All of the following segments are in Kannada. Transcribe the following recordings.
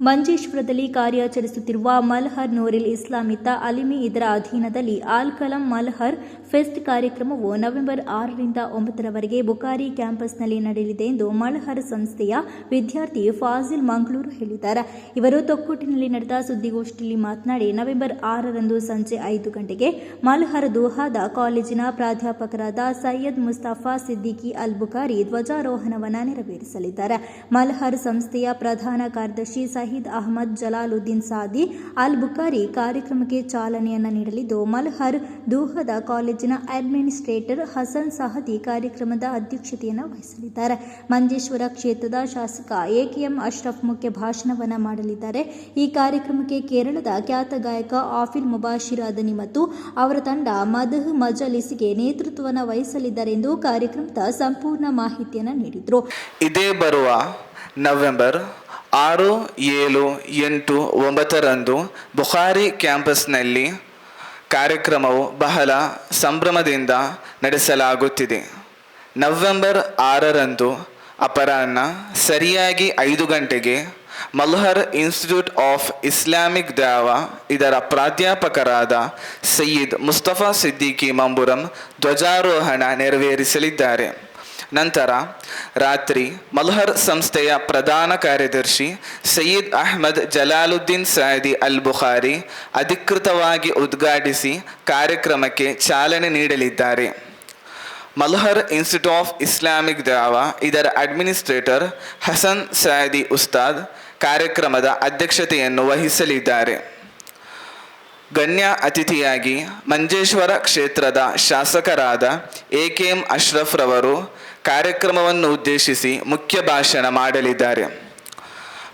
ಮಂಜೇಶ್ವರದಲ್ಲಿ ಕಾರ್ಯಾಚರಿಸುತ್ತಿರುವ ಮಲ್ಹರ್ ನೋರಿಲ್ ಇಸ್ಲಾಮಿತ ಅಲಿಮಿ ಇದರ ಅಧೀನದಲ್ಲಿ ಆಲ್ ಕಲಂ ಮಲ್ಹರ್ ಫೆಸ್ಟ್ ಕಾರ್ಯಕ್ರಮವು ನವೆಂಬರ್ ಆರರಿಂದ ಒಂಬತ್ತರವರೆಗೆ ಬುಕಾರಿ ಕ್ಯಾಂಪಸ್ನಲ್ಲಿ ನಡೆಯಲಿದೆ ಎಂದು ಮಲ್ಹರ್ ಸಂಸ್ಥೆಯ ವಿದ್ಯಾರ್ಥಿ ಫಾಜಿಲ್ ಮಂಗಳೂರು ಹೇಳಿದ್ದಾರೆ. ಇವರು ತೊಕ್ಕೊಟ್ಟಿನಲ್ಲಿ ನಡೆದ ಸುದ್ದಿಗೋಷ್ಠಿಯಲ್ಲಿ ಮಾತನಾಡಿ, ನವೆಂಬರ್ ಆರರಂದು ಸಂಜೆ ಐದು ಗಂಟೆಗೆ ಮಲ್ಹರ್ ದೋಹಾದ ಕಾಲೇಜಿನ ಪ್ರಾಧ್ಯಾಪಕರಾದ ಸೈಯದ್ ಮುಸ್ತಫಾ ಸಿದ್ದಿಕಿ ಅಲ್ ಬುಕಾರಿ ಧ್ವಜಾರೋಹಣವನ್ನು ನೆರವೇರಿಸಲಿದ್ದಾರೆ. ಮಲ್ಹರ್ ಸಂಸ್ಥೆಯ ಪ್ರಧಾನ ಕಾರ್ಯದರ್ಶಿ ಸಹೀದ್ ಅಹಮದ್ ಜಲಾಲುದ್ದೀನ್ ಸಾದಿ ಅಲ್ ಬುಖಾರಿ ಕಾರ್ಯಕ್ರಮಕ್ಕೆ ಚಾಲನೆಯನ್ನು ನೀಡಲಿದ್ದು, ಮಲ್ಹರ್ ದೂಹದ ಕಾಲೇಜಿನ ಅಡ್ಮಿನಿಸ್ಟ್ರೇಟರ್ ಹಸನ್ ಸಹದಿ ಕಾರ್ಯಕ್ರಮದ ಅಧ್ಯಕ್ಷತೆಯನ್ನು ವಹಿಸಲಿದ್ದಾರೆ. ಮಂಜೇಶ್ವರ ಕ್ಷೇತ್ರದ ಶಾಸಕ ಎಕೆಎಂ ಅಶ್ರಫ್ ಮುಖ್ಯ ಭಾಷಣವನ್ನು ಮಾಡಲಿದ್ದಾರೆ. ಈ ಕಾರ್ಯಕ್ರಮಕ್ಕೆ ಕೇರಳದ ಖ್ಯಾತ ಗಾಯಕ ಆಫಿಲ್ ಮುಬಾಶಿರ್ ಅದನಿ ಮತ್ತು ಅವರ ತಂಡ ಮದಹ್ ಮಜಲಿಸ್ಗೆ ನೇತೃತ್ವವನ್ನು ವಹಿಸಲಿದ್ದಾರೆ ಎಂದು ಕಾರ್ಯಕ್ರಮದ ಸಂಪೂರ್ಣ ಮಾಹಿತಿಯನ್ನು ನೀಡಿದರು. ಇದೇ ಬರುವ ನವೆಂಬರ್ ಆರು, ಏಳು, ಎಂಟು, ಒಂಬತ್ತರಂದು ಬುಖಾರಿ ಕ್ಯಾಂಪಸ್ನಲ್ಲಿ ಕಾರ್ಯಕ್ರಮವು ಬಹಳ ಸಂಭ್ರಮದಿಂದ ನಡೆಸಲಾಗುತ್ತಿದೆ. ನವೆಂಬರ್ ಆರರಂದು ಅಪರಾಹ್ನ ಸರಿಯಾಗಿ ಐದು ಗಂಟೆಗೆ Malhar institute of Islamic Dawa ಇದರ ಪ್ರಾಧ್ಯಾಪಕರಾದ ಸಯ್ಯದ್ ಮುಸ್ತಫಾ ಸಿದ್ದಿಕಿ ಮಂಬುರಂ ಧ್ವಜಾರೋಹಣ ನೆರವೇರಿಸಲಿದ್ದಾರೆ. ನಂತರ ರಾತ್ರಿ ಮಲ್ಹರ್ ಸಂಸ್ಥೆಯ ಪ್ರಧಾನ ಕಾರ್ಯದರ್ಶಿ ಸಯೀದ್ ಅಹ್ಮದ್ ಜಲಾಲುದ್ದೀನ್ ಸಾಯದಿ ಅಲ್ ಬುಖಾರಿ ಅಧಿಕೃತವಾಗಿ ಉದ್ಘಾಟಿಸಿ ಕಾರ್ಯಕ್ರಮಕ್ಕೆ ಚಾಲನೆ ನೀಡಲಿದ್ದಾರೆ. Malhar institute of Islamic Dawa ಇದರ ಅಡ್ಮಿನಿಸ್ಟ್ರೇಟರ್ ಹಸನ್ ಸಾಯದಿ ಉಸ್ತಾದ್ ಕಾರ್ಯಕ್ರಮದ ಅಧ್ಯಕ್ಷತೆಯನ್ನು ವಹಿಸಲಿದ್ದಾರೆ. ಗಣ್ಯ ಅತಿಥಿಯಾಗಿ ಮಂಜೇಶ್ವರ ಕ್ಷೇತ್ರದ ಶಾಸಕರಾದ ಎ ಕೆ ಎಂ ಅಶ್ರಫ್ ರವರು ಕಾರ್ಯಕ್ರಮವನ್ನು ಉದ್ದೇಶಿಸಿ ಮುಖ್ಯ ಭಾಷಣ ಮಾಡಲಿದ್ದಾರೆ.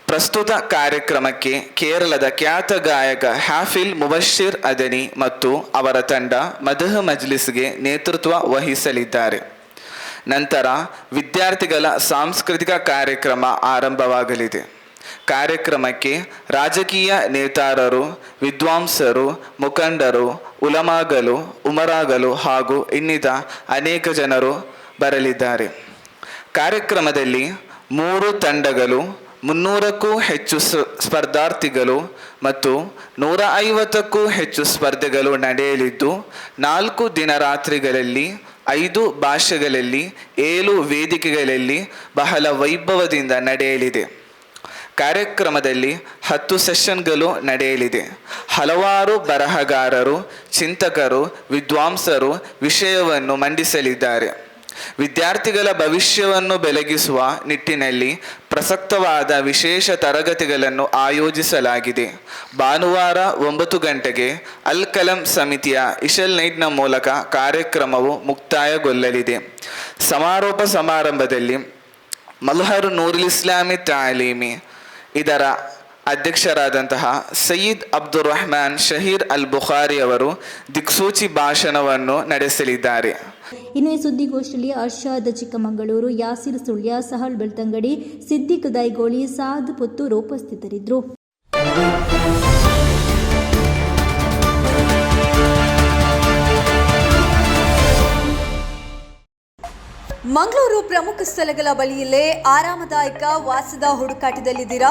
ಪ್ರಸ್ತುತ ಕಾರ್ಯಕ್ರಮಕ್ಕೆ ಕೇರಳದ ಖ್ಯಾತ ಗಾಯಕ ಹ್ಯಾಫಿಲ್ ಮುಬಶಿರ್ ಅದನಿ ಮತ್ತು ಅವರ ತಂಡ ಮದಹ ಮಜ್ಲಿಸ್ಗೆ ನೇತೃತ್ವ ವಹಿಸಲಿದ್ದಾರೆ. ನಂತರ ವಿದ್ಯಾರ್ಥಿಗಳ ಸಾಂಸ್ಕೃತಿಕ ಕಾರ್ಯಕ್ರಮ ಆರಂಭವಾಗಲಿದೆ. ಕಾರ್ಯಕ್ರಮಕ್ಕೆ ರಾಜಕೀಯ ನೇತಾರರು, ವಿದ್ವಾಂಸರು, ಮುಖಂಡರು, ಉಲಮಾಗಲು, ಉಮರಾಗಲು ಹಾಗೂ ಇನ್ನಿತ ಅನೇಕ ಜನರು ಬರಲಿದ್ದಾರೆ. ಕಾರ್ಯಕ್ರಮದಲ್ಲಿ ಮೂರು ತಂಡಗಳು, ಮುನ್ನೂರಕ್ಕೂ ಹೆಚ್ಚು ಸ್ಪರ್ಧಾರ್ಥಿಗಳು ಮತ್ತು ನೂರ ಐವತ್ತಕ್ಕೂ ಹೆಚ್ಚು ಸ್ಪರ್ಧೆಗಳು ನಡೆಯಲಿದ್ದು, ನಾಲ್ಕು ದಿನ ರಾತ್ರಿಗಳಲ್ಲಿ, ಐದು ಭಾಷೆಗಳಲ್ಲಿ, ಏಳು ವೇದಿಕೆಗಳಲ್ಲಿ ಬಹಳ ವೈಭವದಿಂದ ನಡೆಯಲಿದೆ. ಕಾರ್ಯಕ್ರಮದಲ್ಲಿ ಹತ್ತು ಸೆಷನ್ಗಳು ನಡೆಯಲಿದೆ. ಹಲವಾರು ಬರಹಗಾರರು, ಚಿಂತಕರು, ವಿದ್ವಾಂಸರು ವಿಷಯವನ್ನು ಮಂಡಿಸಲಿದ್ದಾರೆ. ವಿದ್ಯಾರ್ಥಿಗಳ ಭವಿಷ್ಯವನ್ನು ಬೆಳಗಿಸುವ ನಿಟ್ಟಿನಲ್ಲಿ ಪ್ರಸಕ್ತವಾದ ವಿಶೇಷ ತರಗತಿಗಳನ್ನು ಆಯೋಜಿಸಲಾಗಿದೆ. ಭಾನುವಾರ ಒಂಬತ್ತು ಗಂಟೆಗೆ ಅಲ್ ಕಲಂ ಸಮಿತಿಯ ಇಶಲ್ ನೈಟ್ನ ಮೂಲಕ ಕಾರ್ಯಕ್ರಮವು ಮುಕ್ತಾಯಗೊಳ್ಳಲಿದೆ. ಸಮಾರೋಪ ಸಮಾರಂಭದಲ್ಲಿ ಮಲ್ಹರ್ ನೂರುಲ್ ಇಸ್ಲಾಮಿ ತಾಲೀಮಿ ಇದರ ಅಧ್ಯಕ್ಷರಾದಂತಹ ಸಯೀದ್ ಅಬ್ದುಲ್ ರಹಮಾನ್ ಶಹೀರ್ ಅಲ್ ಬುಖಾರಿ ಅವರು ದಿಕ್ಸೂಚಿ ಭಾಷಣವನ್ನು ನಡೆಸಲಿದ್ದಾರೆ. ಇನ್ನು ಈ ಸುದ್ದಿಗೋಷ್ಠಿಯಲ್ಲಿ ಅರ್ಷಾದ್ ಚಿಕ್ಕಮಗಳೂರು, ಯಾಸಿರ್, ಸುಳ್ಯ, ಸಹಲ್, ಬೆಳ್ತಂಗಡಿ, ಸಿದ್ದಿಕ್, ದೈಗೋಳಿ, ಸಾಧ್ ಪುತ್ತೂರು ಉಪಸ್ಥಿತರಿದ್ದರು. ಮಂಗಳೂರು ಪ್ರಮುಖ ಸ್ಥಳಗಳ ಬಳಿಯಲ್ಲೇ ಆರಾಮದಾಯಕ ವಾಸದ ಹುಡುಕಾಟದಲ್ಲಿದ್ದೀರಾ?